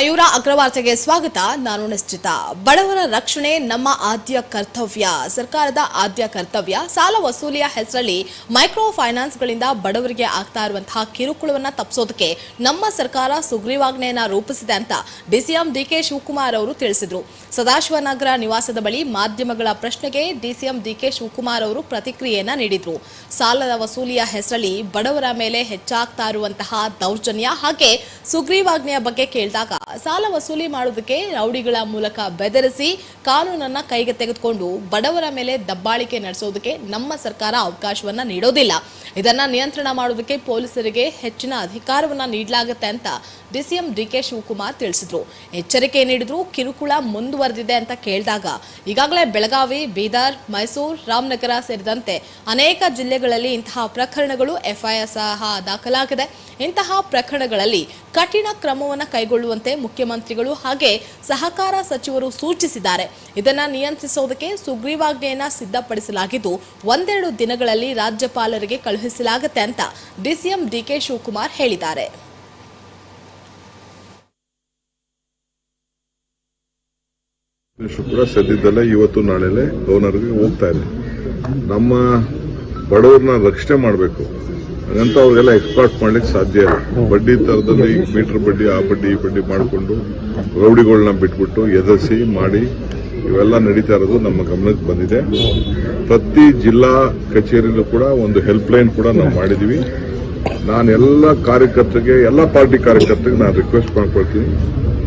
ನಮಸ್ಕಾರ ಮಯೂರ ಅಗ್ರವಾರ್ತೆಗೆ ಸ್ವಾಗತ. ನಾನು ನಿಶ್ಚಿತ. ಬಡವರ ರಕ್ಷಣೆ ನಮ್ಮ ಆದ್ಯ ಕರ್ತವ್ಯ. ಸರ್ಕಾರದ ಆದ್ಯ ಕರ್ತವ್ಯ. ಸಾಲ ವಸೂಲಿಯ ಹೆಸರಲ್ಲಿ ಮೈಕ್ರೋ ಫೈನಾನ್ಸ್ಗಳಿಂದ ಬಡವರಿಗೆ ಆಗ್ತಾ ಇರುವಂತಹ ಕಿರುಕುಳವನ್ನ ತಪ್ಪಿಸೋದಕ್ಕೆ ನಮ್ಮ ಸರ್ಕಾರ ಸುಗ್ರೀವಾಜ್ಞೆಯನ್ನ ರೂಪಿಸಿದೆ ಅಂತ ಡಿಸಿಎಂ ಡಿಕೆ ಶಿವಕುಮಾರ್ ಅವರು ತಿಳಿಸಿದರು. ಸದಾಶಿವನಗರ ನಿವಾಸದ ಬಳಿ ಮಾಧ್ಯಮಗಳ ಪ್ರಶ್ನೆಗೆ ಡಿಸಿಎಂ ಡಿಕೆ ಶಿವಕುಮಾರ್ ಅವರು ಪ್ರತಿಕ್ರಿಯೆಯನ್ನ ನೀಡಿದರು. ಸಾಲದ ವಸೂಲಿಯ ಹೆಸರಲ್ಲಿ ಬಡವರ ಮೇಲೆ ಹೆಚ್ಚಾಗ್ತಾ ಇರುವಂತಹ ದೌರ್ಜನ್ಯ ಹಾಗೆ ಸುಗ್ರೀವಾಜ್ಞೆಯ ಬಗ್ಗೆ ಕೇಳಿದಾಗ ಸಾಲ ವಸೂಲಿ ಮಾಡೋದಕ್ಕೆ ರೌಡಿಗಳ ಮೂಲಕ ಬೆದರಿಸಿ ಕಾನೂನನ್ನ ಕೈಗೆ ತೆಗೆದುಕೊಂಡು ಬಡವರ ಮೇಲೆ ದಬ್ಬಾಳಿಕೆ ನಡೆಸೋದಕ್ಕೆ ನಮ್ಮ ಸರ್ಕಾರ ಅವಕಾಶವನ್ನ ನೀಡೋದಿಲ್ಲ. ಇದನ್ನ ನಿಯಂತ್ರಣ ಮಾಡೋದಕ್ಕೆ ಪೊಲೀಸರಿಗೆ ಹೆಚ್ಚಿನ ಅಧಿಕಾರವನ್ನ ನೀಡಲಾಗುತ್ತೆ ಅಂತ ಡಿಸಿಎಂ ಡಿಕೆ ಶಿವಕುಮಾರ್ ತಿಳಿಸಿದ್ರು. ಎಚ್ಚರಿಕೆ ನೀಡಿದ್ರು, ಕಿರುಕುಳ ಮುಂದುವರೆದಿದೆ ಅಂತ ಕೇಳಿದಾಗ ಈಗಾಗಲೇ ಬೆಳಗಾವಿ, ಬೀದರ್, ಮೈಸೂರು, ರಾಮನಗರ ಸೇರಿದಂತೆ ಅನೇಕ ಜಿಲ್ಲೆಗಳಲ್ಲಿ ಇಂತಹ ಪ್ರಕರಣಗಳು ಎಫ್ಐಆರ್ ಸಹ ದಾಖಲಾಗಿದೆ. ಇಂತಹ ಪ್ರಕರಣಗಳಲ್ಲಿ ಕಠಿಣ ಕ್ರಮವನ್ನು ಕೈಗೊಳ್ಳುವಂತೆ ಮುಖ್ಯಮಂತ್ರಿಗಳು ಹಾಗೆ ಸಹಕಾರ ಸಚಿವರು ಸೂಚಿಸಿದ್ದಾರೆ. ಇದನ್ನು ನಿಯಂತ್ರಿಸೋದಕ್ಕೆ ಸುಗ್ರೀವಾಜ್ಞೆಯನ್ನು ಸಿದ್ಧಪಡಿಸಲಾಗಿದ್ದು, ಒಂದೆರಡು ದಿನಗಳಲ್ಲಿ ರಾಜ್ಯಪಾಲರಿಗೆ ಕಳುಹಿಸಲಾಗುತ್ತೆ ಅಂತ ಡಿಸಿಎಂ ಡಿಕೆ ಶಿವಕುಮಾರ್ ಹೇಳಿದ್ದಾರೆ. ಕೂಡ ಸದ್ಯದಲ್ಲೇ ಇವತ್ತು ನಾಳೆಲೆ ಗವರ್ನರ್ಗೆ ಹೋಗ್ತಾ ಇದೆ. ನಮ್ಮ ಬಡವ್ರನ್ನ ರಕ್ಷಣೆ ಮಾಡಬೇಕು. ಹಾಗಂತ ಅವ್ರಿಗೆಲ್ಲ ಎಕ್ಸ್ಪಾರ್ಟ್ ಮಾಡ್ಲಿಕ್ಕೆ ಸಾಧ್ಯ ಇಲ್ಲ. ಬಡ್ಡಿ ತರದಲ್ಲಿ ಮೀಟರ್ ಬಡ್ಡಿ, ಆ ಬಡ್ಡಿ, ಈ ಬಡ್ಡಿ ಮಾಡಿಕೊಂಡು ರೌಡಿಗಳನ್ನ ಬಿಟ್ಬಿಟ್ಟು ಎದರಿಸಿ, ಮಾಡಿ ಇವೆಲ್ಲ ನಡೀತಾ ಇರೋದು ನಮ್ಮ ಗಮನಕ್ಕೆ ಬಂದಿದೆ. ಪ್ರತಿ ಜಿಲ್ಲಾ ಕಚೇರಿಯಲ್ಲೂ ಕೂಡ ಒಂದು ಹೆಲ್ಪ್ ಲೈನ್ ಕೂಡ ನಾವು ಮಾಡಿದೀವಿ ನಾನು ಎಲ್ಲ ಕಾರ್ಯಕರ್ತರಿಗೆ, ಎಲ್ಲ ಪಾರ್ಟಿ ಕಾರ್ಯಕರ್ತರಿಗೆ ನಾನು ರಿಕ್ವೆಸ್ಟ್ ಮಾಡ್ಕೊಳ್ತೀನಿ.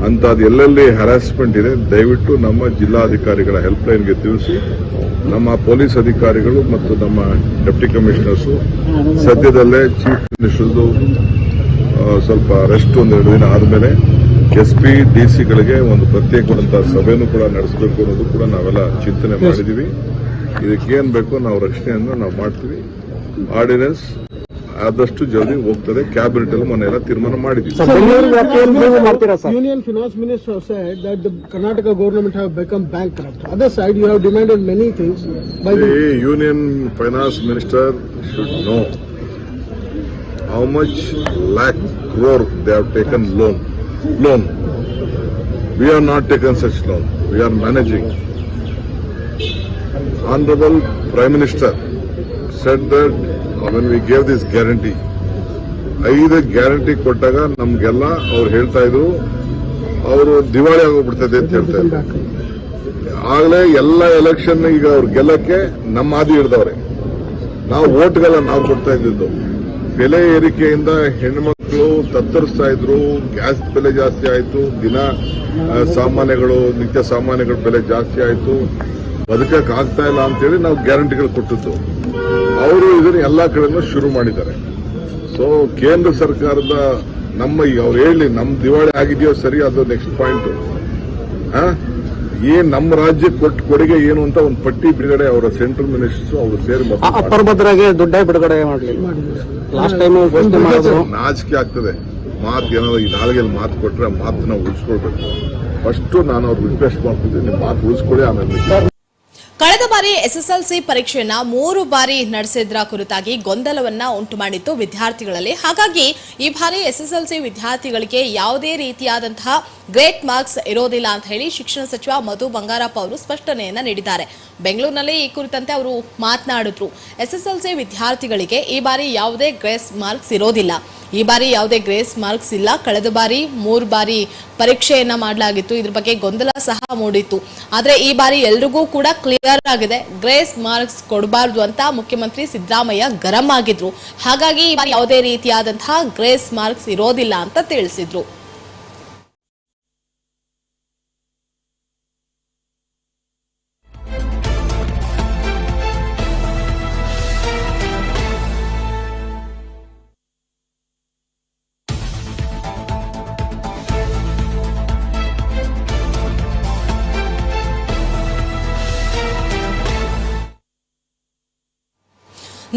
ಅಂಥದ್ದು ಎಲ್ಲೆಲ್ಲಿ ಹರಾಸ್ಮೆಂಟ್ ಇದೆ, ದಯವಿಟ್ಟು ನಮ್ಮ ಜಿಲ್ಲಾಧಿಕಾರಿಗಳ ಹೆಲ್ಪ್ಲೈನ್ಗೆ ತಿಳಿಸಿ. ನಮ್ಮ ಪೊಲೀಸ್ ಅಧಿಕಾರಿಗಳು ಮತ್ತು ನಮ್ಮ ಡೆಪ್ಟಿ ಕಮಿಷನರ್ಸು ಸದ್ಯದಲ್ಲೇ ಚೀಫ್ ಮಿನಿಸ್ಟರ್ದು ಸ್ವಲ್ಪ ರೆಸ್ಟ್ ಒಂದು ಎರಡು ದಿನ ಆದಮೇಲೆ ಎಸ್ ಪಿ ಡಿ ಒಂದು ಪ್ರತ್ಯೇಕವಾದಂತಹ ಸಭೆಯನ್ನು ಕೂಡ ನಡೆಸಬೇಕು ಅನ್ನೋದು ಕೂಡ ನಾವೆಲ್ಲ ಚಿಂತನೆ ಮಾಡಿದ್ದೀವಿ ಇದಕ್ಕೇನು ಬೇಕು ನಾವು ರಕ್ಷಣೆಯನ್ನು ನಾವು ಮಾಡ್ತೀವಿ. ಆರ್ಡಿನೆನ್ಸ್ ಆದಷ್ಟು ಜಲ್ದಿ ಹೋಗ್ತದೆ ಕ್ಯಾಬಿನೆಟ್ ಅಲ್ಲಿ ಮೊನ್ನೆ ಎಲ್ಲ ತೀರ್ಮಾನ ಮಾಡಿದ್ವಿ ಬೆಂಗಳೂರು ವ್ಯಾಪ್ತಿಯಲ್ಲಿ ನೀವು ಮಾಡ್ತೀರಾ sir Union Finance Minister said that the Karnataka government have become bankrupt. Other side, you have demanded many things by the The Union Finance Minister should know how much lakh crore they have taken loan. Loan. We have not taken such loan. We are managing. Honorable Prime Minister said that when we gave this guarantee, ಐದು guarantee ಕೊಟ್ಟಾಗ ನಮ್ಗೆಲ್ಲ ಅವ್ರು ಹೇಳ್ತಾ ಇದ್ರು ಅವರು ದಿವಾಳಿ ಆಗೋಗ್ಬಿಡ್ತದೆ ಅಂತ ಹೇಳ್ತಾ ಇದ್ರು. ಆಗಲೇ ಎಲ್ಲ ಎಲೆಕ್ಷನ್ ಈಗ ಅವ್ರು ಗೆಲ್ಲಕ್ಕೆ ನಮ್ಮ ಹಾದಿ ಹಿಡ್ದವ್ರೆ. ನಾವು ಓಟ್ಗೆಲ್ಲ ನಾವು ಕೊಡ್ತಾ ಇದ್ದಿದ್ದು. ಬೆಲೆ ಏರಿಕೆಯಿಂದ ಹೆಣ್ಮಕ್ಳು ತತ್ತರಿಸ್ತಾ ಇದ್ರು ಗ್ಯಾಸ್ ಬೆಲೆ ಜಾಸ್ತಿ ಆಯಿತು ದಿನ ಸಾಮಾನ್ಯಗಳು ನಿತ್ಯ ಸಾಮಾನ್ಯಗಳ ಬೆಲೆ ಜಾಸ್ತಿ ಆಯಿತು. ಬದುಕಕ್ಕೆ ಆಗ್ತಾ ಇಲ್ಲ ಅಂತೇಳಿ ನಾವು ಗ್ಯಾರಂಟಿಗಳು ಕೊಟ್ಟಿದ್ದು. ಅವರು ಇದನ್ನು ಎಲ್ಲ ಕಡೆನೂ ಶುರು ಮಾಡಿದ್ದಾರೆ. ಸೊ ಕೇಂದ್ರ ಸರ್ಕಾರದ ನಮ್ಮ ಅವ್ರು ಹೇಳಿ ನಮ್ಮ ದಿವಾಳಿ ಆಗಿದೆಯೋ ಸರಿ ಅದು ನೆಕ್ಸ್ಟ್ ಪಾಯಿಂಟ್ ಆ? ಏನ್ ನಮ್ಮ ರಾಜ್ಯಕ್ಕೆ ಕೊಟ್ಟು ಕೊಡುಗೆ ಏನು ಅಂತ ಒಂದು ಪಟ್ಟಿ ಬಿಡುಗಡೆ ಅವರ ಸೆಂಟ್ರಲ್ ಮಿನಿಸ್ಟರ್ಸ್ ಅವರು ಸೇರಿ. ಅಪರಭದ್ರಗೆ ದುಡ್ಡೇ ಬಿಡುಗಡೆ ಮಾಡಲಿ ಲಾಸ್ಟ್ ಟೈಮ್ ನಾಚಿಕೆ ಆಗ್ತದೆ. ಮಾತು ಏನಾದ್ರು ಈ ನಾಲ್ಗೆಲ್ಲಿ ಮಾತು ಕೊಟ್ರೆ ಮಾತನ್ನು ಮಾತನ್ನ ಉಳಿಸ್ಕೊಳ್ಬೇಕು. ಫಸ್ಟ್ ನಾನು ಅವ್ರಿಗೆ ರಿಕ್ವೆಸ್ಟ್ ಮಾಡ್ತಿದ್ದೀನಿ ಮಾತು ಉಳಿಸ್ಕೊಳ್ಳಿ ಆಮೇಲೆ. ಕಳೆದ ಬಾರಿ ಎಸ್ಎಸ್ಎಲ್ಸಿ ಪರೀಕ್ಷೆಯನ್ನ ಮೂರು ಬಾರಿ ನಡೆಸಿದ್ರ ಕುರಿತಾಗಿ ಗೊಂದಲವನ್ನ ಉಂಟು ಮಾಡಿತ್ತು ವಿದ್ಯಾರ್ಥಿಗಳಲ್ಲಿ. ಹಾಗಾಗಿ ಈ ಬಾರಿ ಎಸ್ಎಸ್ಎಲ್ಸಿ ವಿದ್ಯಾರ್ಥಿಗಳಿಗೆ ಯಾವುದೇ ರೀತಿಯಾದಂತಹ ಗ್ರೇಟ್ ಮಾರ್ಕ್ಸ್ ಇರೋದಿಲ್ಲ ಅಂತ ಹೇಳಿ ಶಿಕ್ಷಣ ಸಚಿವ ಮಧು ಬಂಗಾರಪ್ಪ ಅವರು ಸ್ಪಷ್ಟನೆಯನ್ನ ನೀಡಿದ್ದಾರೆ. ಬೆಂಗಳೂರಿನಲ್ಲಿ ಈ ಕುರಿತಂತೆ ಅವರು ಮಾತನಾಡಿದ್ರು. ಎಸ್ಎಸ್ಎಲ್ಸಿ ವಿದ್ಯಾರ್ಥಿಗಳಿಗೆ ಈ ಬಾರಿ ಯಾವುದೇ ಗ್ರೇಸ್ ಮಾರ್ಕ್ಸ್ ಇರೋದಿಲ್ಲ. ಈ ಬಾರಿ ಯಾವುದೇ ಗ್ರೇಸ್ ಮಾರ್ಕ್ಸ್ ಇಲ್ಲ. ಕಳೆದ ಬಾರಿ ಮೂರು ಬಾರಿ ಪರೀಕ್ಷೆಯನ್ನ ಮಾಡಲಾಗಿತ್ತು. ಇದ್ರ ಬಗ್ಗೆ ಗೊಂದಲ ಸಹ ಮೂಡಿತ್ತು. ಆದರೆ ಈ ಬಾರಿ ಎಲ್ರಿಗೂ ಕೂಡ ಕ್ಲಿಯರ್ ಆಗಿದೆ. ಗ್ರೇಸ್ ಮಾರ್ಕ್ಸ್ ಕೊಡಬಾರ್ದು ಅಂತ ಮುಖ್ಯಮಂತ್ರಿ ಸಿದ್ದರಾಮಯ್ಯ ಗರಂ ಆಗಿದ್ರು. ಹಾಗಾಗಿ ಈ ಬಾರಿ ಯಾವುದೇ ರೀತಿಯಾದಂತಹ ಗ್ರೇಸ್ ಮಾರ್ಕ್ಸ್ ಇರೋದಿಲ್ಲ ಅಂತ ತಿಳಿಸಿದ್ರು.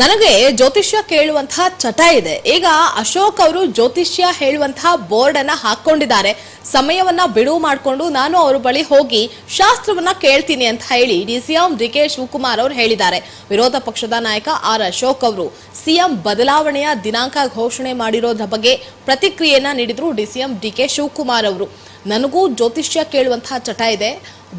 ನನಗೆ ಜ್ಯೋತಿಷ್ಯ ಕೇಳುವಂತಹ ಚಟ ಇದೆ. ಈಗ ಅಶೋಕ್ ಅವರು ಜ್ಯೋತಿಷ್ಯ ಹೇಳುವಂತಹ ಬೋರ್ಡ್ ಅನ್ನ ಹಾಕೊಂಡಿದ್ದಾರೆ. ಸಮಯವನ್ನ ಬಿಡುವು ಮಾಡಿಕೊಂಡು ನಾನು ಅವರ ಬಳಿ ಹೋಗಿ ಶಾಸ್ತ್ರವನ್ನ ಕೇಳ್ತೀನಿ ಅಂತ ಹೇಳಿ D CM D K Shivakumar ಅವರು ಹೇಳಿದ್ದಾರೆ. ವಿರೋಧ ಪಕ್ಷದ ನಾಯಕ ಆರ್ ಅಶೋಕ್ ಅವರು ಸಿಎಂ ಬದಲಾವಣೆಯ ದಿನಾಂಕ ಘೋಷಣೆ ಮಾಡಿರೋದ್ರ ಬಗ್ಗೆ ಪ್ರತಿಕ್ರಿಯೆಯನ್ನ ನೀಡಿದ್ರು ಡಿಸಿಎಂ ಡಿ ಕೆ ಶಿವಕುಮಾರ್ ಅವರು. ನನಗೂ ಜ್ಯೋತಿಷ್ಯ ಕೇಳುವಂತಹ ಚಟ ಇದೆ.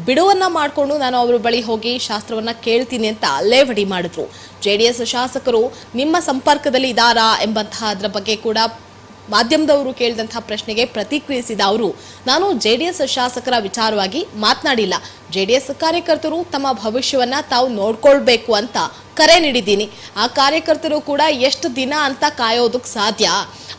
ಬಿಡುವನ್ನ ಮಾಡಿಕೊಂಡು ನಾನು ಅವರ ಬಳಿ ಹೋಗಿ ಶಾಸ್ತ್ರವನ್ನ ಕೇಳ್ತೀನಿ ಅಂತ ಲೇವಡಿ ಮಾಡಿದ್ರು. ಜೆಡಿಎಸ್ ಶಾಸಕರು ನಿಮ್ಮ ಸಂಪರ್ಕದಲ್ಲಿ ಇದ್ದಾರಾ ಎಂಬಂತಹ ಅದರ ಬಗ್ಗೆ ಕೂಡ ಮಾಧ್ಯಮದವರು ಕೇಳಿದಂತಹ ಪ್ರಶ್ನೆಗೆ ಪ್ರತಿಕ್ರಿಯಿಸಿದ ಅವರು, ನಾನು ಜೆಡಿಎಸ್ ಶಾಸಕರ ವಿಚಾರವಾಗಿ ಮಾತನಾಡಿಲ್ಲ. ಜೆಡಿಎಸ್ ಕಾರ್ಯಕರ್ತರು ತಮ್ಮ ಭವಿಷ್ಯವನ್ನ ತಾವು ನೋಡ್ಕೊಳ್ಬೇಕು ಅಂತ ಕರೆ ನೀಡಿದ್ದೀನಿ. ಆ ಕಾರ್ಯಕರ್ತರು ಕೂಡ ಎಷ್ಟು ದಿನ ಅಂತ ಕಾಯೋದಕ್ಕೆ ಸಾಧ್ಯ?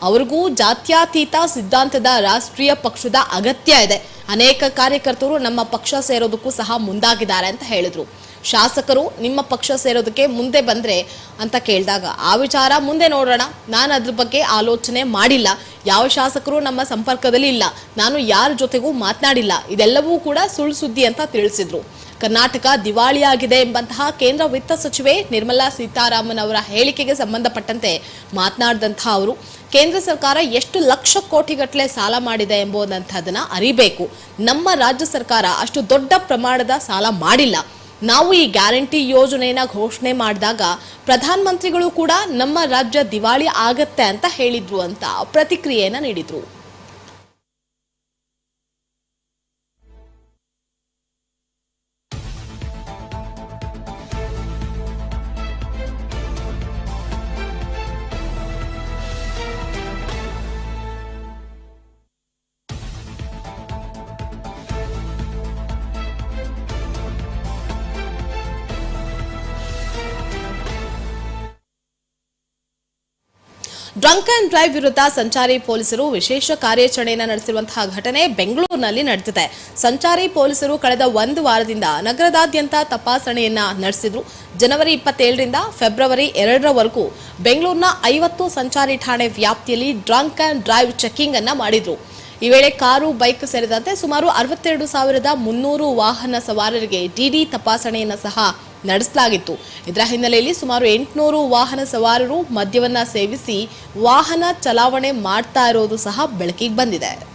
ಅವ್ರಿಗೂ ಜಾತ್ಯತೀತ ಸಿದ್ಧಾಂತದ ರಾಷ್ಟ್ರೀಯ ಪಕ್ಷದ ಅಗತ್ಯ ಇದೆ. ಅನೇಕ ಕಾರ್ಯಕರ್ತರು ನಮ್ಮ ಪಕ್ಷ ಸೇರೋದಕ್ಕೂ ಸಹ ಮುಂದಾಗಿದ್ದಾರೆ ಅಂತ ಹೇಳಿದ್ರು. ಶಾಸಕರು ನಿಮ್ಮ ಪಕ್ಷ ಸೇರೋದಕ್ಕೆ ಮುಂದೆ ಬಂದ್ರೆ ಅಂತ ಕೇಳಿದಾಗ, ಆ ವಿಚಾರ ಮುಂದೆ ನೋಡೋಣ. ನಾನು ಅದ್ರ ಬಗ್ಗೆ ಆಲೋಚನೆ ಮಾಡಿಲ್ಲ. ಯಾವ ಶಾಸಕರು ನಮ್ಮ ಸಂಪರ್ಕದಲ್ಲಿ ಇಲ್ಲ. ನಾನು ಯಾರ ಜೊತೆಗೂ ಮಾತನಾಡಿಲ್ಲ. ಇದೆಲ್ಲವೂ ಕೂಡ ಸುಳ್ಳು ಸುದ್ದಿ ಅಂತ ತಿಳಿಸಿದ್ರು. ಕರ್ನಾಟಕ ದಿವಾಳಿಯಾಗಿದೆ ಎಂಬಂತಹ ಕೇಂದ್ರ ವಿತ್ತ ಸಚಿವೆ ನಿರ್ಮಲಾ ಸೀತಾರಾಮನ್ ಅವರ ಹೇಳಿಕೆಗೆ ಸಂಬಂಧಪಟ್ಟಂತೆ ಮಾತನಾಡಿದಂತಹ ಅವರು, ಕೇಂದ್ರ ಸರ್ಕಾರ ಎಷ್ಟು ಲಕ್ಷ ಕೋಟಿಗಟ್ಟಲೆ ಸಾಲ ಮಾಡಿದೆ ಎಂಬುದಂಥದ್ದನ್ನು ಅರಿಬೇಕು. ನಮ್ಮ ರಾಜ್ಯ ಸರ್ಕಾರ ಅಷ್ಟು ದೊಡ್ಡ ಪ್ರಮಾಣದ ಸಾಲ ಮಾಡಿಲ್ಲ. ನಾವು ಈ ಗ್ಯಾರಂಟಿ ಯೋಜನೆಯನ್ನ ಘೋಷಣೆ ಮಾಡಿದಾಗ ಪ್ರಧಾನಮಂತ್ರಿಗಳು ಕೂಡ ನಮ್ಮ ರಾಜ್ಯ ದಿವಾಳಿ ಆಗತ್ತೆ ಅಂತ ಹೇಳಿದ್ರು ಅಂತ ಪ್ರತಿಕ್ರಿಯೆಯನ್ನ ನೀಡಿದ್ರು. ಡ್ರಂಕ್ ಅಂಡ್ ಡ್ರೈವ್ ವಿರುದ್ಧ ಸಂಚಾರಿ ಪೊಲೀಸರು ವಿಶೇಷ ಕಾರ್ಯಾಚರಣೆಯನ್ನು ನಡೆಸಿರುವಂತಹ ಘಟನೆ ಬೆಂಗಳೂರಿನಲ್ಲಿ ನಡೆದಿದೆ. ಸಂಚಾರಿ ಪೊಲೀಸರು ಕಳೆದ ಒಂದು ವಾರದಿಂದ ನಗರದಾದ್ಯಂತ ತಪಾಸಣೆಯನ್ನ ನಡೆಸಿದ್ರು. ಜನವರಿ ಇಪ್ಪತ್ತೇಳರಿಂದ ಫೆಬ್ರವರಿ ಎರಡರವರೆಗೂ ಬೆಂಗಳೂರಿನ ಐವತ್ತು ಸಂಚಾರಿ ಠಾಣೆ ವ್ಯಾಪ್ತಿಯಲ್ಲಿ ಡ್ರಂಕ್ ಅಂಡ್ ಡ್ರೈವ್ ಚೆಕಿಂಗ್ ಅನ್ನ ಮಾಡಿದ್ರು. ಈ ವೇಳೆ ಕಾರು, ಬೈಕ್ ಸೇರಿದಂತೆ ಸುಮಾರು ಅರವತ್ತೆರಡು ಸಾವಿರದ ಮುನ್ನೂರು ವಾಹನ ಸವಾರರಿಗೆ ಡಿಡಿ ತಪಾಸಣೆಯನ್ನು ಸಹ ನಡೆಸಲಾಗಿತ್ತು. ಇದರ ಹಿನ್ನೆಲೆಯಲ್ಲಿ ಸುಮಾರು ಎಂಟುನೂರು ವಾಹನ ಸವಾರರು ಮದ್ಯವನ್ನ ಸೇವಿಸಿ ವಾಹನ ಚಲಾವಣೆ ಮಾಡ್ತಾ ಇರೋದು ಸಹ ಬೆಳಕಿಗೆ ಬಂದಿದೆ.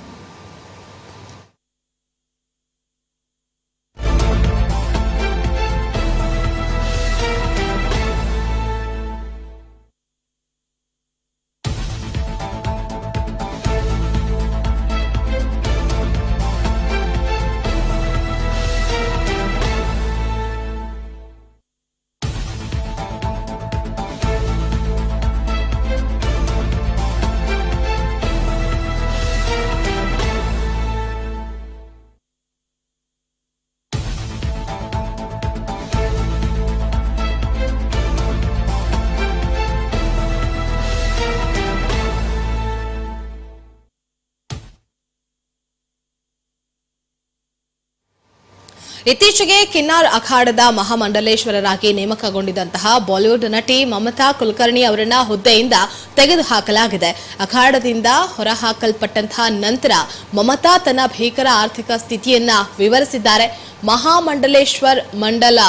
ಇತ್ತೀಚೆಗೆ ಕಿನ್ನಾರ್ ಅಖಾಡದ ಮಹಾಮಂಡಲೇಶ್ವರರಾಗಿ ನೇಮಕಗೊಂಡಿದ್ದಂತಹ ಬಾಲಿವುಡ್ ನಟಿ ಮಮತಾ ಕುಲಕರ್ಣಿ ಅವರನ್ನ ಹುದ್ದೆಯಿಂದ ತೆಗೆದುಹಾಕಲಾಗಿದೆ. ಅಖಾಡದಿಂದ ಹೊರಹಾಕಲ್ಪಟ್ಟಂತಹ ನಂತರ ಮಮತಾ ತನ್ನ ಭೀಕರ ಆರ್ಥಿಕ ಸ್ಥಿತಿಯನ್ನ ವಿವರಿಸಿದ್ದಾರೆ. ಮಹಾಮಂಡಲೇಶ್ವರ್ ಮಂಡಲ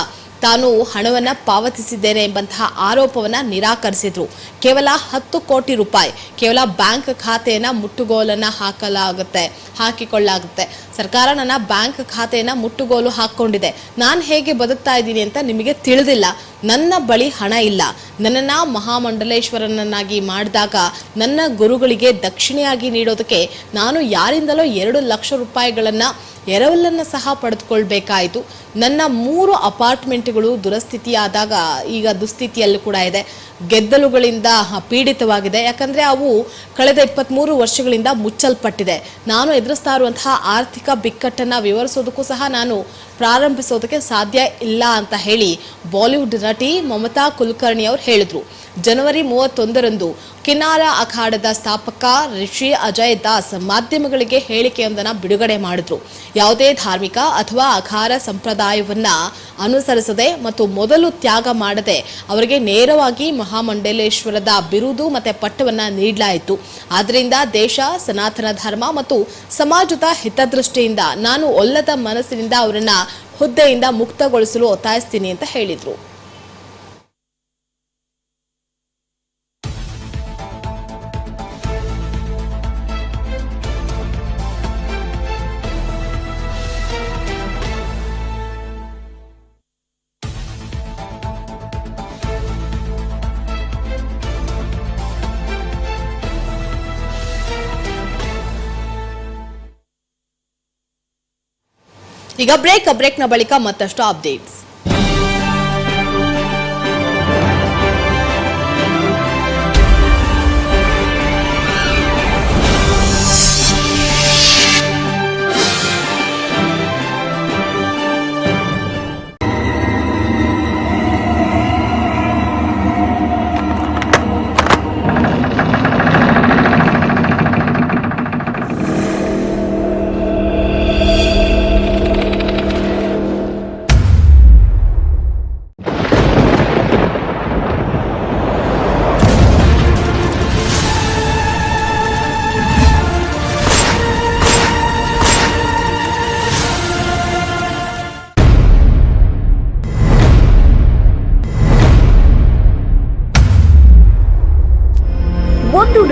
ತಾನು ಹಣವನ್ನು ಪಾವತಿಸಿದ್ದೇನೆ ಎಂಬಂತಹ ಆರೋಪವನ್ನ ನಿರಾಕರಿಸಿದ್ರು. ಕೇವಲ ಹತ್ತು ಕೋಟಿ ರೂಪಾಯಿ, ಕೇವಲ ಬ್ಯಾಂಕ್ ಖಾತೆಯನ್ನ ಮುಟ್ಟುಗೋಲನ್ನ ಹಾಕಲಾಗುತ್ತೆ ಹಾಕಿಕೊಳ್ಳಾಗುತ್ತೆ ಸರ್ಕಾರ ನನ್ನ ಬ್ಯಾಂಕ್ ಖಾತೆಯನ್ನ ಮುಟ್ಟುಗೋಲು ಹಾಕೊಂಡಿದೆ ನಾನು ಹೇಗೆ ಬದುಕ್ತಾ ಇದ್ದೀನಿ ಅಂತ ನಿಮಗೆ ತಿಳಿದಿಲ್ಲ. ನನ್ನ ಬಳಿ ಹಣ ಇಲ್ಲ. ನನ್ನನ್ನು ಮಹಾಮಂಡಲೇಶ್ವರನನ್ನಾಗಿ ಮಾಡಿದಾಗ ನನ್ನ ಗುರುಗಳಿಗೆ ದಕ್ಷಿಣೆಯಾಗಿ ನೀಡೋದಕ್ಕೆ ನಾನು ಯಾರಿಂದಲೋ ಎರಡು ಲಕ್ಷ ರೂಪಾಯಿಗಳನ್ನ ಎರವಲನ್ನ ಸಹ ಪಡೆದುಕೊಳ್ಬೇಕಾಯಿತು. ನನ್ನ ಮೂರು ಅಪಾರ್ಟ್ಮೆಂಟ್ಗಳು ದುರಸ್ಥಿತಿಯಾದಾಗ ಈಗ ದುಸ್ಥಿತಿಯಲ್ಲೂ ಕೂಡ ಇದೆ. ಗೆದ್ದಲುಗಳಿಂದ ಪೀಡಿತವಾಗಿದೆ. ಯಾಕಂದರೆ ಅವು ಕಳೆದ ಇಪ್ಪತ್ಮೂರು ವರ್ಷಗಳಿಂದ ಮುಚ್ಚಲ್ಪಟ್ಟಿದೆ. ನಾನು ಎದುರಿಸ್ತಾ ಇರುವಂತಹ ಆರ್ಥಿಕ ಬಿಕ್ಕಟ್ಟನ್ನು ವಿವರಿಸೋದಕ್ಕೂ ಸಹ ನಾನು ಪ್ರಾರಂಭಿಸೋದಕ್ಕೆ ಸಾಧ್ಯ ಇಲ್ಲ ಅಂತ ಹೇಳಿ ಬಾಲಿವುಡ್ ನಟಿ ಮಮತಾ ಕುಲಕರ್ಣಿ ಅವರು ಹೇಳಿದ್ರು. ಜನವರಿ ಮೂವತ್ತೊಂದರಂದು ಕಿನಾರ ಅಖಾಡದ ಸ್ಥಾಪಕ ರಿಷಿ ಅಜಯ್ ದಾಸ್ ಮಾಧ್ಯಮಗಳಿಗೆ ಹೇಳಿಕೆಯೊಂದನ್ನು ಬಿಡುಗಡೆ ಮಾಡಿದ್ರು. ಯಾವುದೇ ಧಾರ್ಮಿಕ ಅಥವಾ ಅಖಾರ ಸಂಪ್ರದಾಯವನ್ನ ಅನುಸರಿಸದೆ ಮತ್ತು ಮೊದಲು ತ್ಯಾಗ ಮಾಡದೆ ಅವರಿಗೆ ನೇರವಾಗಿ ಮಹಾಮಂಡಲೇಶ್ವರದ ಬಿರುದು ಮತ್ತು ಪಟ್ಟವನ್ನ ನೀಡಲಾಯಿತು. ಆದ್ದರಿಂದ ದೇಶ, ಸನಾತನ ಧರ್ಮ ಮತ್ತು ಸಮಾಜದ ಹಿತದೃಷ್ಟಿಯಿಂದ ನಾನು ಒಲ್ಲದ ಮನಸ್ಸಿನಿಂದ ಅವರನ್ನು ಹುದ್ದೆಯಿಂದ ಮುಕ್ತಗೊಳಿಸಲು ಒತ್ತಾಯಿಸ್ತೀನಿ ಅಂತ ಹೇಳಿದ್ರು. ಈಗ ಬ್ರೇಕ್ ಬ್ರೇಕ್ನ ಬಳಿಕ ಮತ್ತಷ್ಟು ಅಪ್ಡೇಟ್ಸ್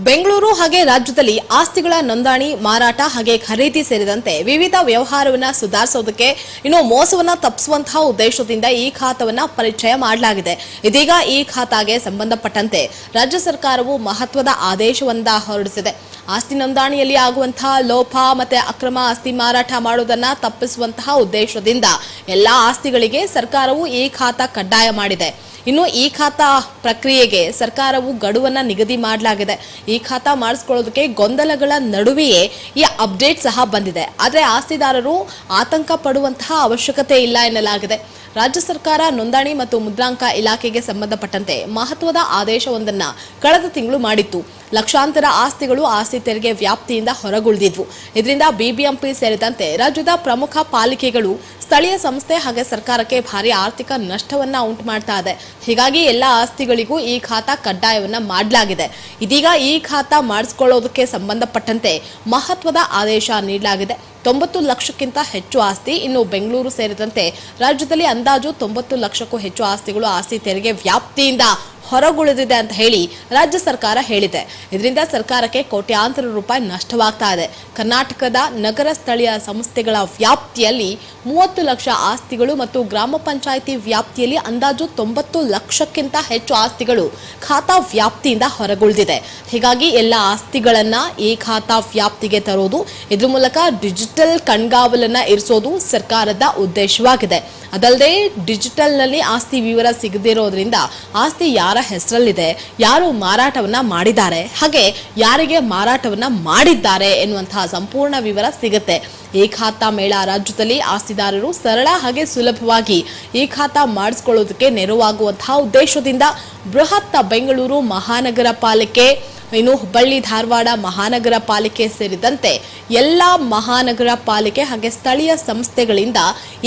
ಬೆಂಗಳೂರು ಹಾಗೆ ರಾಜ್ಯದಲ್ಲಿ ಆಸ್ತಿಗಳ ನೋಂದಣಿ, ಮಾರಾಟ ಹಾಗೆ ಖರೀದಿ ಸೇರಿದಂತೆ ವಿವಿಧ ವ್ಯವಹಾರವನ್ನು ಸುಧಾರಿಸೋದಕ್ಕೆ ಇನ್ನು ಮೋಸವನ್ನ ತಪ್ಪಿಸುವಂತಹ ಉದ್ದೇಶದಿಂದ ಈ ಖಾತವನ್ನ ಪರಿಚಯ ಮಾಡಲಾಗಿದೆ. ಇದೀಗ ಈ ಖಾತಾಗೆ ಸಂಬಂಧಪಟ್ಟಂತೆ ರಾಜ್ಯ ಸರ್ಕಾರವು ಮಹತ್ವದ ಆದೇಶವನ್ನ ಹೊರಡಿಸಿದೆ. ಆಸ್ತಿ ನೋಂದಣಿಯಲ್ಲಿ ಆಗುವಂತಹ ಲೋಪ ಮತ್ತೆ ಅಕ್ರಮ ಆಸ್ತಿ ಮಾರಾಟ ಮಾಡುವುದನ್ನು ತಪ್ಪಿಸುವಂತಹ ಉದ್ದೇಶದಿಂದ ಎಲ್ಲಾ ಆಸ್ತಿಗಳಿಗೆ ಸರ್ಕಾರವು ಈ ಖಾತಾ ಕಡ್ಡಾಯ ಮಾಡಿದೆ. ಇನ್ನು ಈ ಖಾತಾ ಪ್ರಕ್ರಿಯೆಗೆ ಸರ್ಕಾರವು ಗಡುವನ್ನ ನಿಗದಿ ಮಾಡಲಾಗಿದೆ. ಈ ಖಾತಾ ಮಾಡಿಸ್ಕೊಳ್ಳೋದಕ್ಕೆ ಗೊಂದಲಗಳ ನಡುವೆಯೇ ಈ ಅಪ್ಡೇಟ್ ಸಹ ಬಂದಿದೆ. ಆದರೆ ಆಸ್ತಿದಾರರು ಆತಂಕ ಪಡುವಂತಹ ಅವಶ್ಯಕತೆ ಇಲ್ಲ ಎನ್ನಲಾಗಿದೆ. ರಾಜ್ಯ ಸರ್ಕಾರ ನೋಂದಣಿ ಮತ್ತು ಮುದ್ರಾಂಕ ಇಲಾಖೆಗೆ ಸಂಬಂಧಪಟ್ಟಂತೆ ಮಹತ್ವದ ಆದೇಶವೊಂದನ್ನು ಕಳೆದ ತಿಂಗಳು ಮಾಡಿತ್ತು. ಲಕ್ಷಾಂತರ ಆಸ್ತಿಗಳು ಆಸ್ತಿ ತೆರಿಗೆ ವ್ಯಾಪ್ತಿಯಿಂದ ಹೊರಗುಳಿದಿದ್ವು. ಇದರಿಂದ ಬಿಬಿಎಂಪಿ ಸೇರಿದಂತೆ ರಾಜ್ಯದ ಪ್ರಮುಖ ಪಾಲಿಕೆಗಳು ಸ್ಥಳೀಯ ಸಂಸ್ಥೆ ಹಾಗೆ ಸರ್ಕಾರಕ್ಕೆ ಭಾರಿ ಆರ್ಥಿಕ ನಷ್ಟವನ್ನ ಉಂಟು ಮಾಡ್ತಾ ಇದೆ. ಹೀಗಾಗಿ ಎಲ್ಲ ಆಸ್ತಿಗಳಿಗೂ ಈ ಖಾತಾ ಕಡ್ಡಾಯವನ್ನ ಮಾಡಲಾಗಿದೆ. ಇದೀಗ ಈ ಖಾತಾ ಮಾಡಿಸ್ಕೊಳ್ಳೋದಕ್ಕೆ ಸಂಬಂಧಪಟ್ಟಂತೆ ಮಹತ್ವದ ಆದೇಶ ನೀಡಲಾಗಿದೆ. ತೊಂಬತ್ತು ಲಕ್ಷಕ್ಕಿಂತ ಹೆಚ್ಚು ಆಸ್ತಿ ಇನ್ನು ಬೆಂಗಳೂರು ಸೇರಿದಂತೆ ರಾಜ್ಯದಲ್ಲಿ ಅಂದಾಜು ತೊಂಬತ್ತು ಲಕ್ಷಕ್ಕೂ ಹೆಚ್ಚು ಆಸ್ತಿಗಳು ಆಸ್ತಿ ತೆರಿಗೆ ವ್ಯಾಪ್ತಿಯಿಂದ ಹೊರಗುಳಿದಿದೆ ಅಂತ ಹೇಳಿ ರಾಜ್ಯ ಸರ್ಕಾರ ಹೇಳಿದೆ. ಇದರಿಂದ ಸರ್ಕಾರಕ್ಕೆ ಕೋಟ್ಯಾಂತರ ರೂಪಾಯಿ ನಷ್ಟವಾಗ್ತಾ ಇದೆ. ಕರ್ನಾಟಕದ ನಗರ ಸ್ಥಳೀಯ ಸಂಸ್ಥೆಗಳ ವ್ಯಾಪ್ತಿಯಲ್ಲಿ ಮೂವತ್ತು ಲಕ್ಷ ಆಸ್ತಿಗಳು ಮತ್ತು ಗ್ರಾಮ ಪಂಚಾಯಿತಿ ವ್ಯಾಪ್ತಿಯಲ್ಲಿ ಅಂದಾಜು ತೊಂಬತ್ತು ಲಕ್ಷಕ್ಕಿಂತ ಹೆಚ್ಚು ಆಸ್ತಿಗಳು ಖಾತಾ ವ್ಯಾಪ್ತಿಯಿಂದ ಹೊರಗುಳಿದಿದೆ. ಹೀಗಾಗಿ ಎಲ್ಲ ಆಸ್ತಿಗಳನ್ನ ಈ ಖಾತಾ ವ್ಯಾಪ್ತಿಗೆ ತರೋದು, ಇದ್ರ ಮೂಲಕ ಡಿಜಿಟಲ್ ಕಣ್ಗಾವಲನ್ನ ಇರಿಸೋದು ಸರ್ಕಾರದ ಉದ್ದೇಶವಾಗಿದೆ. ಅದಲ್ಲದೆ ಡಿಜಿಟಲ್ನಲ್ಲಿ ಆಸ್ತಿ ವಿವರ ಸಿಗದಿರೋದ್ರಿಂದ ಆಸ್ತಿ ಯಾರ ಹೆಸರಲ್ಲಿದೆ. ಯಾರು ಮಾರಾಟವನ್ನ ಮಾಡಿದ್ದಾರೆ, ಹಾಗೆ ಯಾರಿಗೆ ಮಾರಾಟವನ್ನ ಮಾಡಿದ್ದಾರೆ ಎನ್ನುವಂತಹ ಸಂಪೂರ್ಣ ವಿವರ ಸಿಗುತ್ತೆ. ಈ ಖಾತಾ ಮೇಳ ರಾಜ್ಯದಲ್ಲಿ ಆಸ್ತಿದಾರರು ಸರಳ ಹಾಗೆ ಸುಲಭವಾಗಿ ಈ ಖಾತಾ ಮಾಡಿಸ್ಕೊಳ್ಳೋದಕ್ಕೆ ನೆರವಾಗುವಂತಹ ಉದ್ದೇಶದಿಂದ ಬೃಹತ್ ಬೆಂಗಳೂರು ಮಹಾನಗರ ಪಾಲಿಕೆ, ಇನ್ನು ಹುಬ್ಬಳ್ಳಿ, ಧಾರವಾಡ ಮಹಾನಗರ ಪಾಲಿಕೆ ಸೇರಿದಂತೆ ಎಲ್ಲ ಮಹಾನಗರ ಪಾಲಿಕೆ ಹಾಗೆ ಸ್ಥಳೀಯ ಸಂಸ್ಥೆಗಳಿಂದ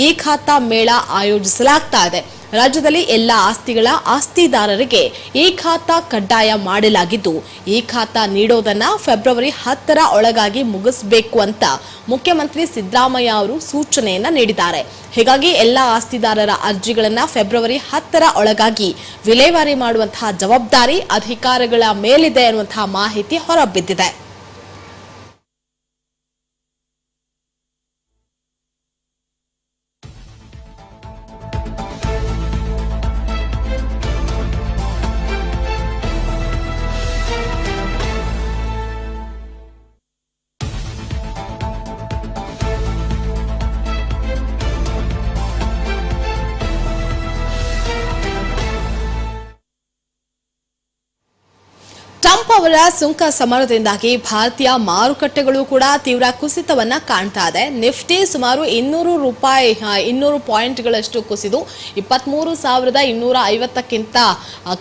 ಈ ಖಾತಾ ಮೇಳ ಆಯೋಜಿಸಲಾಗ್ತಾ ಇದೆ. ರಾಜ್ಯದಲ್ಲಿ ಎಲ್ಲ ಆಸ್ತಿಗಳ ಆಸ್ತಿದಾರರಿಗೆ ಈ ಖಾತಾ ಕಡ್ಡಾಯ ಮಾಡಲಾಗಿದ್ದು, ಈ ಖಾತಾ ನೀಡೋದನ್ನ ಫೆಬ್ರವರಿ ಹತ್ತರ ಒಳಗಾಗಿ ಮುಗಿಸಬೇಕು ಅಂತ ಮುಖ್ಯಮಂತ್ರಿ ಸಿದ್ದರಾಮಯ್ಯ ಅವರು ಸೂಚನೆಯನ್ನ ನೀಡಿದ್ದಾರೆ. ಹೀಗಾಗಿ ಎಲ್ಲ ಆಸ್ತಿದಾರರ ಅರ್ಜಿಗಳನ್ನ ಫೆಬ್ರವರಿ ಹತ್ತರ ಒಳಗಾಗಿ ವಿಲೇವಾರಿ ಮಾಡುವಂತಹ ಜವಾಬ್ದಾರಿ ಅಧಿಕಾರಿಗಳ ಮೇಲಿದೆ ಅನ್ನುವಂತಹ ಮಾಹಿತಿ ಹೊರಬಿದ್ದಿದೆ. ಅವರ ಸುಂಕ ಸಮರದಿಂದಾಗಿ ಭಾರತೀಯ ಮಾರುಕಟ್ಟೆಗಳು ಕೂಡ ತೀವ್ರ ಕುಸಿತವನ್ನ ಕಾಣ್ತಾ ಇದೆ. ನಿಫ್ಟಿ ಸುಮಾರು ಇನ್ನೂರು ರೂಪಾಯಿ ಇನ್ನೂರು ಪಾಯಿಂಟ್ಗಳಷ್ಟು ಕುಸಿದು ಇಪ್ಪತ್ಮೂರು ಸಾವಿರದ ಇನ್ನೂರ ಐವತ್ತಕ್ಕಿಂತ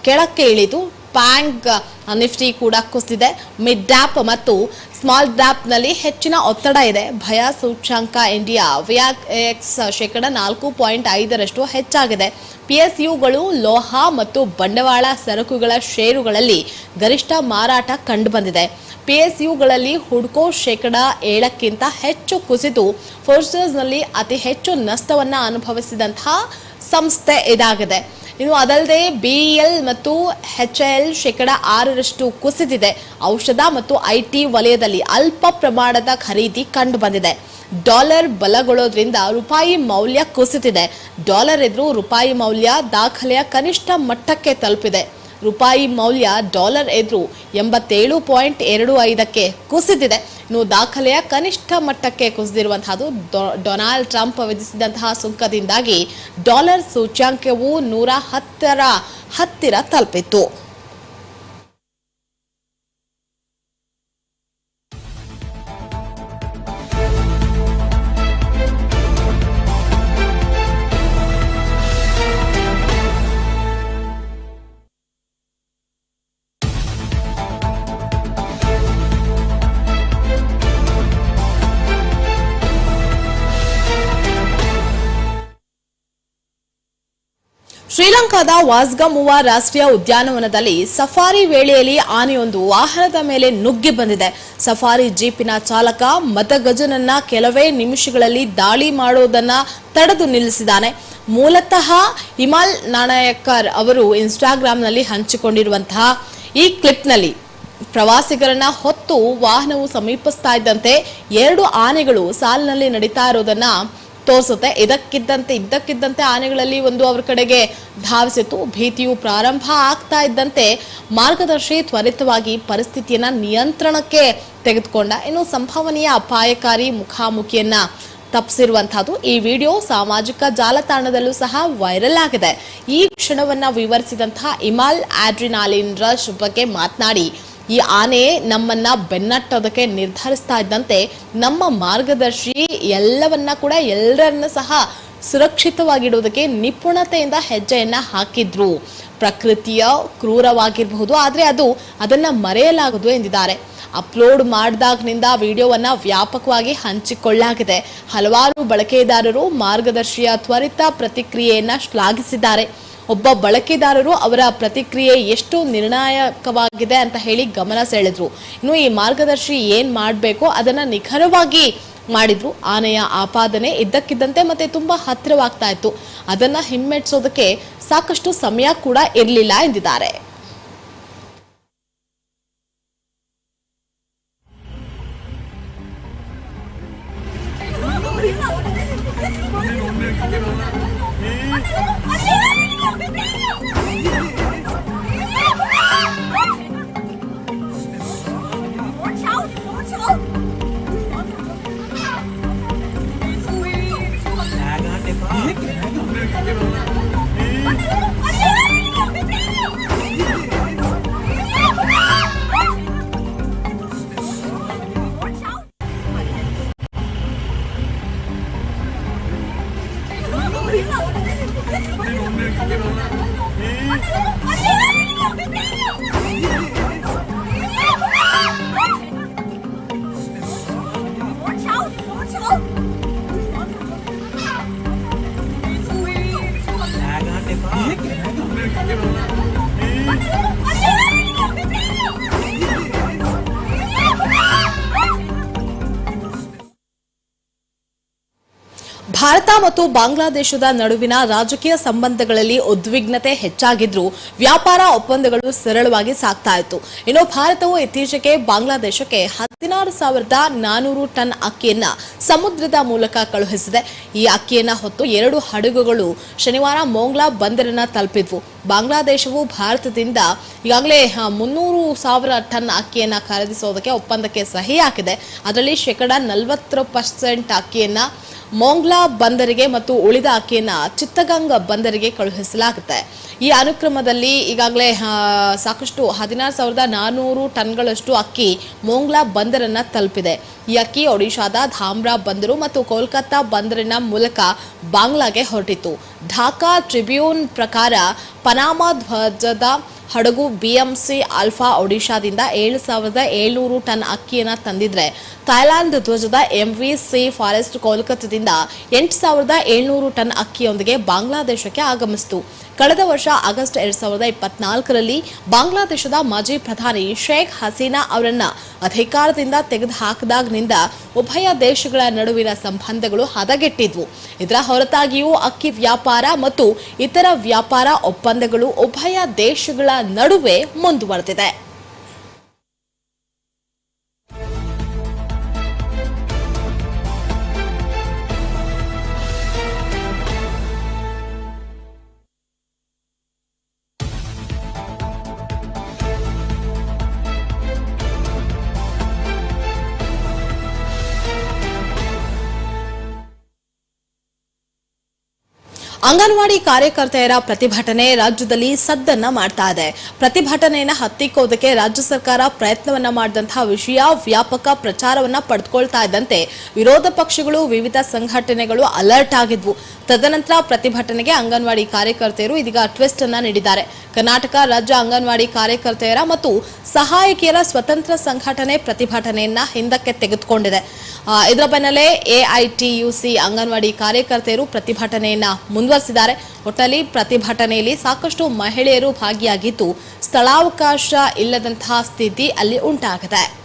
ಕೆಳಕ್ಕೆ ಇಳಿದು ಪ್ಯಾಂಗ್ ನಿಫ್ಟಿ ಕೂಡ ಕುಸಿದಿದೆ. ಮಿಡ್ ಡ್ಯಾಪ್ ಮತ್ತು ಸ್ಮಾಲ್ ಡ್ಯಾಪ್ನಲ್ಲಿ ಹೆಚ್ಚಿನ ಒತ್ತಡ ಇದೆ. ಭಯ ಸೂಚ್ಯಾಂಕ ಇಂಡಿಯಾ ವಿಯಾಕ್ಸ್ ಶೇಕಡ ನಾಲ್ಕು ಪಾಯಿಂಟ್ ಐದರಷ್ಟು ಹೆಚ್ಚಾಗಿದೆ. ಪಿಎಸ್ಯುಗಳು, ಲೋಹ ಮತ್ತು ಬಂಡವಾಳ ಸರಕುಗಳ ಷೇರುಗಳಲ್ಲಿ ಗರಿಷ್ಠ ಮಾರಾಟ ಕಂಡುಬಂದಿದೆ. ಪಿಎಸ್ಯುಗಳಲ್ಲಿ ಹುಡ್ಕೋ ಶೇಕಡ ಏಳಕ್ಕಿಂತ ಹೆಚ್ಚು ಕುಸಿದು ಫೋರ್ಸಸ್ನಲ್ಲಿ ಅತಿ ಹೆಚ್ಚು ನಷ್ಟವನ್ನು ಅನುಭವಿಸಿದಂತಹ ಸಂಸ್ಥೆ ಇದಾಗಿದೆ. ಇನ್ನು ಅದಲ್ಲದೆ ಬಿಇಎಲ್ ಮತ್ತು ಎಲ್ ಶೇಕಡ ಆರರಷ್ಟು ಕುಸಿದಿದೆ. ಔಷಧ ಮತ್ತು ಐಟಿ ವಲಯದಲ್ಲಿ ಅಲ್ಪ ಪ್ರಮಾಣದ ಖರೀದಿ ಕಂಡು ಬಂದಿದೆ ಡಾಲರ್ ಬಲಗೊಳ್ಳೋದ್ರಿಂದ ರೂಪಾಯಿ ಮೌಲ್ಯ ಕುಸಿತಿದೆ ಡಾಲರ್ ಎದುರು ರೂಪಾಯಿ ಮೌಲ್ಯ ದಾಖಲೆಯ ಕನಿಷ್ಠ ಮಟ್ಟಕ್ಕೆ ತಲುಪಿದೆ. ರೂಪಾಯಿ ಮೌಲ್ಯ ಡಾಲರ್ ಎದುರು ಎಂಬತ್ತೇಳು ಪಾಯಿಂಟ್ ಎರಡು ಐದಕ್ಕೆ ಕುಸಿದಿದೆ. ಇನ್ನು ದಾಖಲೆಯ ಕನಿಷ್ಠ ಮಟ್ಟಕ್ಕೆ ಕುಸಿದಿರುವಂತಹದ್ದು ಡೊನಾಲ್ಡ್ ಟ್ರಂಪ್ ವಿಧಿಸಿದಂತಹ ಸುಂಕದಿಂದಾಗಿ ಡಾಲರ್ ಸೂಚ್ಯಾಂಕವು ನೂರ ಹತ್ತರ ಹತ್ತಿರ ತಲುಪಿತ್ತು. ಶ್ರೀಲಂಕಾದ ವಾಸ್ಗಮುವಾ ರಾಷ್ಟ್ರೀಯ ಉದ್ಯಾನವನದಲ್ಲಿ ಸಫಾರಿ ವೇಳೆಯಲ್ಲಿ ಆನೆಯೊಂದು ವಾಹನದ ಮೇಲೆ ನುಗ್ಗಿ ಬಂದಿದೆ. ಸಫಾರಿ ಜೀಪಿನ ಚಾಲಕ ಮತಗಜನನ್ನ ಕೆಲವೇ ನಿಮಿಷಗಳಲ್ಲಿ ದಾಳಿ ಮಾಡೋದನ್ನ ತಡೆದು ನಿಲ್ಲಿಸಿದ್ದಾನೆ. ಮೂಲತಃ ಹಿಮಾಲ್ ನಾಣಯಕರ್ ಅವರು ಇನ್ಸ್ಟಾಗ್ರಾಂನಲ್ಲಿ ಹಂಚಿಕೊಂಡಿರುವಂತಹ ಈ ಕ್ಲಿಪ್ನಲ್ಲಿ, ಪ್ರವಾಸಿಗರನ್ನ ಹೊತ್ತು ವಾಹನವು ಸಮೀಪಿಸ್ತಾ ಇದ್ದಂತೆ ಎರಡು ಆನೆಗಳು ಸಾಲಿನಲ್ಲಿ ನಡೀತಾ ಇರೋದನ್ನ ತೋರಿಸುತ್ತೆ. ಇದಕ್ಕಿದ್ದಂತೆ, ಇದ್ದಕ್ಕಿದ್ದಂತೆ ಆನೆಗಳಲ್ಲಿ ಒಂದು ಅವರ ಕಡೆಗೆ ಧಾವಿಸಿತು ಭೀತಿಯು ಪ್ರಾರಂಭ ಆಗ್ತಾ ಇದ್ದಂತೆ ಮಾರ್ಗದರ್ಶಿ ತ್ವರಿತವಾಗಿ ಪರಿಸ್ಥಿತಿಯನ್ನ ನಿಯಂತ್ರಣಕ್ಕೆ ತೆಗೆದುಕೊಂಡ. ಇನ್ನು ಸಂಭವನೀಯ ಅಪಾಯಕಾರಿ ಮುಖಾಮುಖಿಯನ್ನ ತಪ್ಪಿಸಿರುವಂತಹದ್ದು ಈ ವಿಡಿಯೋ ಸಾಮಾಜಿಕ ಜಾಲತಾಣದಲ್ಲೂ ಸಹ ವೈರಲ್ ಆಗಿದೆ. ಈ ಕ್ಷಣವನ್ನ ವಿವರಿಸಿದಂತಹ ಇಮಾಲ್ ಆಡ್ರಿನಾಲಿನ್ ರಶ್ ಬಗ್ಗೆ ಮಾತನಾಡಿ. ಈ ಆನೆ ನಮ್ಮನ್ನ ಬೆನ್ನಟ್ಟೋದಕ್ಕೆ ನಿರ್ಧರಿಸ್ತಾ ಇದ್ದಂತೆ ನಮ್ಮ ಮಾರ್ಗದರ್ಶಿ ಎಲ್ಲವನ್ನ ಕೂಡ ಎಲ್ಲರನ್ನ ಸಹ ಸುರಕ್ಷಿತವಾಗಿಡುವುದಕ್ಕೆ ನಿಪುಣತೆಯಿಂದ ಹೆಜ್ಜೆಯನ್ನ ಹಾಕಿದ್ರು. ಪ್ರಕೃತಿಯ ಕ್ರೂರವಾಗಿರಬಹುದು, ಆದರೆ ಅದು ಅದನ್ನ ಮರೆಯಲಾಗದು ಎಂದಿದ್ದಾರೆ. ಅಪ್ಲೋಡ್ ಮಾಡಿದಾಗಿನಿಂದ ವಿಡಿಯೋವನ್ನ ವ್ಯಾಪಕವಾಗಿ ಹಂಚಿಕೊಳ್ಳಲಾಗಿದೆ. ಹಲವಾರು ಬಳಕೆದಾರರು ಮಾರ್ಗದರ್ಶಿಯ ತ್ವರಿತ ಪ್ರತಿಕ್ರಿಯೆಯನ್ನ ಶ್ಲಾಘಿಸಿದ್ದಾರೆ. ಒಬ್ಬ ಬಳಕೆದಾರರು ಅವರ ಪ್ರತಿಕ್ರಿಯೆ ಎಷ್ಟು ನಿರ್ಣಾಯಕವಾಗಿದೆ ಅಂತ ಹೇಳಿ ಗಮನ ಸೆಳೆದ್ರು. ಇನ್ನು ಈ ಮಾರ್ಗದರ್ಶಿ ಏನ್ ಮಾಡಬೇಕೋ ಅದನ್ನ ನಿಖರವಾಗಿ ಮಾಡಿದ್ರು. ಆನೆಯ ಆಪಾದನೆ ಇದ್ದಕ್ಕಿದ್ದಂತೆ ಮತ್ತೆ ತುಂಬಾ ಹತ್ತಿರವಾಗ್ತಾ ಇತ್ತು. ಅದನ್ನ ಹಿಮ್ಮೆಟ್ಸೋದಕ್ಕೆ ಸಾಕಷ್ಟು ಸಮಯ ಕೂಡ ಇರಲಿಲ್ಲ ಎಂದಿದ್ದಾರೆ. ಮತ್ತು ಬಾಂಗ್ಲಾದೇಶದ ನಡುವಿನ ರಾಜಕೀಯ ಸಂಬಂಧಗಳಲ್ಲಿ ಉದ್ವಿಗ್ನತೆ ಹೆಚ್ಚಾಗಿದ್ರೂ ವ್ಯಾಪಾರ ಒಪ್ಪಂದಗಳು ಸರಳವಾಗಿ ಸಾಗ್ತಾ ಇತ್ತು. ಇನ್ನು ಭಾರತವು ಇತ್ತೀಚೆಗೆ ಬಾಂಗ್ಲಾದೇಶಕ್ಕೆ ಹದಿನಾರು ಸಾವಿರದ ನಾನೂರು ಟನ್ ಅಕ್ಕಿಯನ್ನ ಸಮುದ್ರದ ಮೂಲಕ ಕಳುಹಿಸಿದೆ. ಈ ಅಕ್ಕಿಯನ್ನ ಹೊತ್ತು ಎರಡು ಹಡಗುಗಳು ಶನಿವಾರ ಮೋಂಗ್ಲಾ ಬಂದರನ್ನ ತಲುಪಿದ್ವು. ಬಾಂಗ್ಲಾದೇಶವು ಭಾರತದಿಂದ ಈಗಾಗಲೇ ಮುನ್ನೂರು ಸಾವಿರ ಟನ್ ಅಕ್ಕಿಯನ್ನ ಖರೀದಿಸೋದಕ್ಕೆ ಒಪ್ಪಂದಕ್ಕೆ ಸಹಿ ಹಾಕಿದೆ. ಅದರಲ್ಲಿ ಶೇಕಡ ನಲವತ್ತು ಪರ್ಸೆಂಟ್ ಅಕ್ಕಿಯನ್ನ ಮೋಂಗ್ಲಾ ಬಂದರಿಗೆ ಮತ್ತು ಉಳಿದ ಅಕ್ಕಿಯನ್ನ ಚಿತ್ತಗಂಗ ಬಂದರಿಗೆ ಕಳುಹಿಸಲಾಗುತ್ತೆ. ಈ ಅನುಕ್ರಮದಲ್ಲಿ ಈಗಾಗಲೇ ಸಾಕಷ್ಟು ಹದಿನಾರು ಸಾವಿರದ ನಾನ್ನೂರು ಟನ್ಗಳಷ್ಟು ಅಕ್ಕಿ ಮೋಂಗ್ಲಾ ಬಂದರನ್ನು ತಲುಪಿದೆ. ಈ ಅಕ್ಕಿ ಒಡಿಶಾದ ಧಾಮ್ರಾ ಬಂದರು ಮತ್ತು ಕೋಲ್ಕತ್ತಾ ಬಂದರಿನ ಮೂಲಕ ಬಾಂಗ್ಲಾಗೆ ಹೊರಟಿತ್ತು. ಢಾಕಾ ಟ್ರಿಬ್ಯೂನ್ ಪ್ರಕಾರ ಪನಾಮಾ ಧ್ವಜದ ಹಡಗು ಬಿಎಂಸಿ ಆಲ್ಫಾ ಒಡಿಶಾದಿಂದ ಏಳು ಸಾವಿರದ ಏಳ್ನೂರು ಟನ್ ಅಕ್ಕಿಯನ್ನು ತಂದಿದ್ರೆ ಥೈಲ್ಯಾಂಡ್ ಧ್ವಜದ ಎಂವಿ ಸಿ ಫಾರೆಸ್ಟ್ ಕೋಲ್ಕತ್ತಾದಿಂದ ಎಂಟು ಸಾವಿರದ ಏಳ್ನೂರು ಟನ್ ಅಕ್ಕಿಯೊಂದಿಗೆ ಬಾಂಗ್ಲಾದೇಶಕ್ಕೆ ಆಗಮಿಸಿತು. ಕಳೆದ ವರ್ಷ ಆಗಸ್ಟ್ ಎರಡ್ ಸಾವಿರದ ಇಪ್ಪತ್ನಾಲ್ಕರಲ್ಲಿ ಬಾಂಗ್ಲಾದೇಶದ ಮಾಜಿ ಪ್ರಧಾನಿ ಶೇಖ್ ಹಸೀನಾ ಅವರನ್ನ ಅಧಿಕಾರದಿಂದ ತೆಗೆದುಹಾಕಿದಾಗಿನಿಂದ ಉಭಯ ದೇಶಗಳ ನಡುವಿನ ಸಂಬಂಧಗಳು ಹದಗೆಟ್ಟಿದ್ವು. ಇದರ ಹೊರತಾಗಿಯೂ ಅಕ್ಕಿ ವ್ಯಾಪಾರ ಮತ್ತು ಇತರ ವ್ಯಾಪಾರ ಒಪ್ಪಂದಗಳು ಉಭಯ ದೇಶಗಳ ನಡುವೆ ಮುಂದುವರೆದಿದೆ. ಅಂಗನವಾಡಿ ಕಾರ್ಯಕರ್ತೆಯರ ಪ್ರತಿಭಟನೆ ರಾಜ್ಯದಲ್ಲಿ ಸದ್ದನ್ನ ಮಾಡ್ತಾ ಇದೆ. ಪ್ರತಿಭಟನೆಯನ್ನ ಹತ್ತಿಕ್ಕೋದಕ್ಕೆ ರಾಜ್ಯ ಸರ್ಕಾರ ಪ್ರಯತ್ನವನ್ನ ಮಾಡಿದಂತಹ ವಿಷಯ ವ್ಯಾಪಕ ಪ್ರಚಾರವನ್ನ ಪಡೆದುಕೊಳ್ತಾ ಇದ್ದಂತೆ ವಿರೋಧ ಪಕ್ಷಗಳು ವಿವಿಧ ಸಂಘಟನೆಗಳು ಅಲರ್ಟ್ ಆಗಿದ್ವು. ತದನಂತರ ಪ್ರತಿಭಟನೆಗೆ ಅಂಗನವಾಡಿ ಕಾರ್ಯಕರ್ತೆಯರು ಇದೀಗ ಟ್ವಿಸ್ಟ್ ಅನ್ನ ನೀಡಿದ್ದಾರೆ. ಕರ್ನಾಟಕ ರಾಜ್ಯ ಅಂಗನವಾಡಿ ಕಾರ್ಯಕರ್ತೆಯರ ಮತ್ತು ಸಹಾಯಕಿಯರ ಸ್ವತಂತ್ರ ಸಂಘಟನೆ ಪ್ರತಿಭಟನೆಯನ್ನ ಹಿಂದಕ್ಕೆ ತೆಗೆದುಕೊಂಡಿದೆ. ಇದರ ಬೆನ್ನಲ್ಲೇ ಎಐಟಿಯುಸಿ ಅಂಗನವಾಡಿ ಕಾರ್ಯಕರ್ತೆಯರು ಪ್ರತಿಭಟನೆಯನ್ನ ಮುಂದುವರೆಸಿದ್ದಾರೆ. ಒಟ್ಟಲ್ಲಿ ಪ್ರತಿಭಟನೆಯಲ್ಲಿ ಸಾಕಷ್ಟು ಮಹಿಳೆಯರು ಭಾಗಿಯಾಗಿದ್ದು ಸ್ಥಳಾವಕಾಶ ಇಲ್ಲದಂತಹ ಸ್ಥಿತಿ ಅಲ್ಲಿ ಉಂಟಾಗಿದೆ.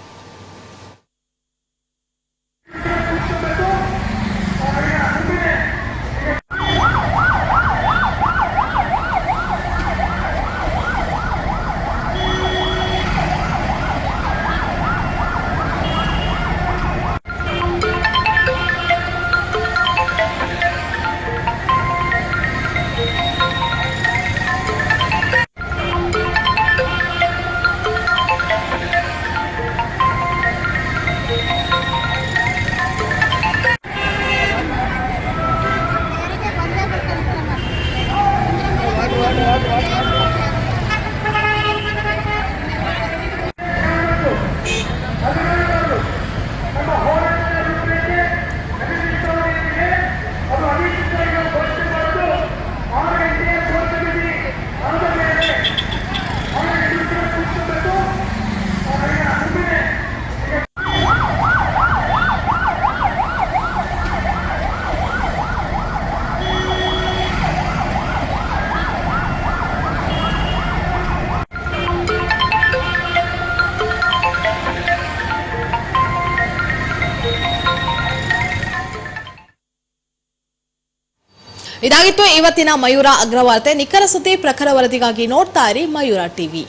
ಇದಾಗಿತ್ತು ಇವತ್ತಿನ ಮಯೂರ ಅಗ್ರವಾರ್ತೆ. ನಿಖರ ಸುದ್ದಿ ಪ್ರಖರ ವರದಿಗಾಗಿ ನೋಡ್ತಾ ಇರಿ ಮಯೂರ ಟಿವಿ.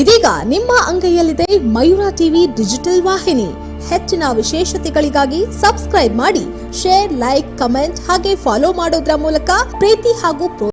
ಇದೀಗ ನಿಮ್ಮ ಅಂಗೈಯಲ್ಲಿದೆ ಮಯೂರ ಟಿವಿ ಡಿಜಿಟಲ್ ವಾಹಿನಿ. ಹೆಚ್ಚಿನ ವಿಶೇಷತೆಗಳಿಗಾಗಿ ಸಬ್ಸ್ಕ್ರೈಬ್ ಮಾಡಿ. ಶೇರ್ ಲೈಕ್ ಕಮೆಂಟ್ ಹಾಗೆ ಫಾಲೋ ಮಾಡೋದ್ರ ಮೂಲಕ ಪ್ರೀತಿ ಹಾಗೂ